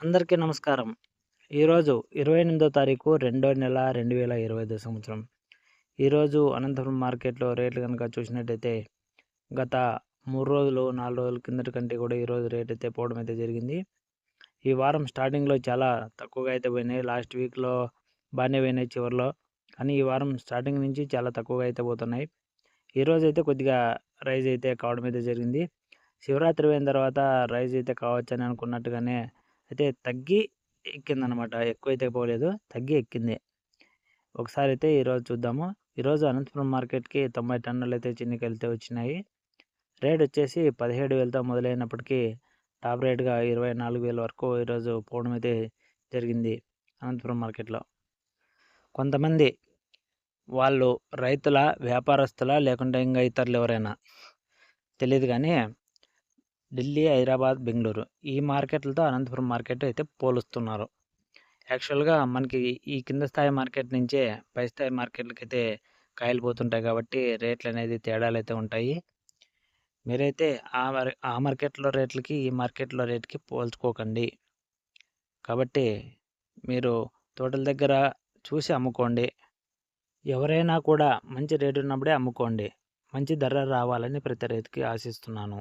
అందరికీ నమస్కారం. ఈరోజు ఇరవై ఎనిమిదో తారీఖు రెండో నెల రెండు వేల ఇరవై ఐదో సంవత్సరం. ఈరోజు అనంతపురం మార్కెట్లో రేట్లు కనుక చూసినట్టయితే గత మూడు రోజులు నాలుగు రోజుల కిందటి కంటే కూడా ఈరోజు రేట్ అయితే పోవడం అయితే జరిగింది. ఈ వారం స్టార్టింగ్లో చాలా తక్కువగా అయితే పోయినాయి. లాస్ట్ వీక్లో బాగానే పోయినాయి చివరిలో. కానీ ఈ వారం స్టార్టింగ్ నుంచి చాలా తక్కువగా అయితే పోతున్నాయి. ఈరోజు అయితే కొద్దిగా రైజ్ అయితే కావడం అయితే జరిగింది. శివరాత్రి పోయిన తర్వాత రైజ్ అయితే కావచ్చని అనుకున్నట్టుగానే అయితే తగ్గి ఎక్కిందనమాట ఎక్కువైతే పోలేదు. తగ్గి ఎక్కింది. ఒకసారి అయితే ఈరోజు చూద్దాము. ఈరోజు అనంతపురం మార్కెట్కి తొంభై టన్నులు అయితే చిన్నికైతే వచ్చినాయి. రేట్ వచ్చేసి పదిహేడు వేలతో మొదలైనప్పటికీ టాప్ రేట్గా ఇరవై నాలుగు వేల వరకు ఈరోజు పోవడం అయితే జరిగింది అనంతపురం మార్కెట్లో. కొంతమంది వాళ్ళు రైతుల వ్యాపారస్తుల లేకుంటే ఇంకా ఇతరులు ఎవరైనా? తెలియదు కానీ ఢిల్లీ హైదరాబాద్ బెంగళూరు ఈ మార్కెట్లతో అనంతపురం మార్కెట్ అయితే పోలుస్తున్నారు. యాక్చువల్గా మనకి ఈ కింద స్థాయి మార్కెట్ నుంచే పై స్థాయి మార్కెట్లకి అయితే కాయలు పోతుంటాయి కాబట్టి రేట్లు అనేది తేడాలు అయితే ఉంటాయి. మీరైతే ఆ ఆ మార్కెట్లో రేట్లకి ఈ మార్కెట్లో రేట్కి పోల్చుకోకండి. కాబట్టి మీరు తోటల దగ్గర చూసి అమ్ముకోండి. ఎవరైనా కూడా మంచి రేటు ఉన్నప్పుడే అమ్ముకోండి. మంచి ధర రావాలని ప్రతి రైతుకి ఆశిస్తున్నాను.